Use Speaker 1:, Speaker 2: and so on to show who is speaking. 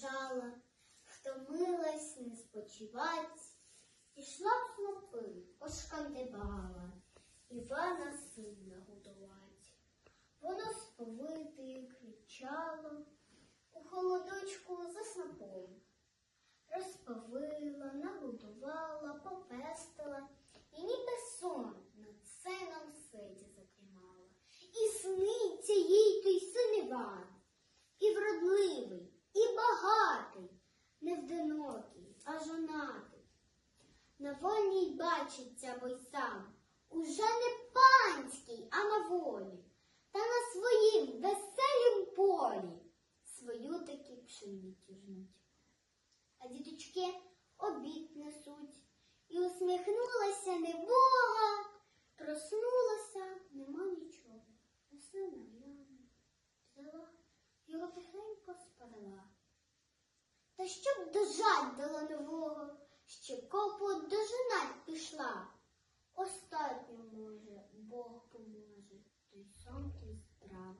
Speaker 1: лежала, втомилась не спочивать, пішла в хлопи, пошкандибала, Івана сина годувать. Воно сповити кричало, у холодочку за снопом. На вольній бачиться бо й сам, уже не панський, а на волі, та на своїм веселім полі свою таки пшеницю жнуть. А діточки обід несуть, і усміхнулася небога, проснулася, нема нічого. На сина глянула, взяла, його тихенько сперла. Та щоб дожать дала нового, Бог поможе, той сам ти здрав.